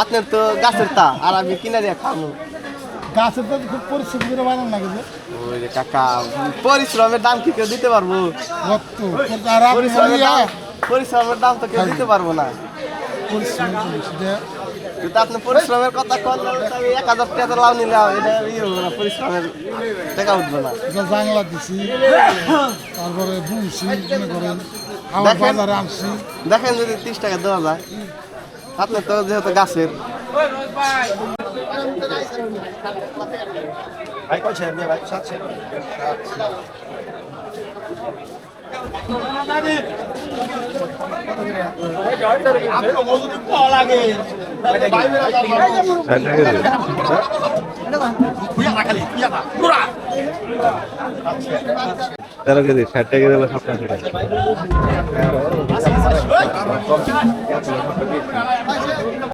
আপনার তো গাছের তা আর আমি কিনা দিয়ে খাব। গাছের তো খুব পরিশ্রম করে বানান লাগে যে ওই যে কাকা পরিশ্রমের দাম কি কেউ দিতে পারব? পরিশ্রমের দাম পরিশ্রমের দাম তো কেউ দিতে পারব না। কিন্তু আপনি পরিশ্রমের কথা কল আমি এক হাজার টাকা লাভ নিলাম এটা ইয়ে হবে না পরিশ্রমের টাকা উঠবে না। জাংলা দিছি তারপরে বুনছি মনে করেন আবার দেখেন। বাজারে আনছি। দেখেন যদি তিরিশ টাকা দেওয়া যায়। আপনি তো যেহেতু গাছের। তেরো কেজি ষাট টাকা দিলে সাত 不用不用不用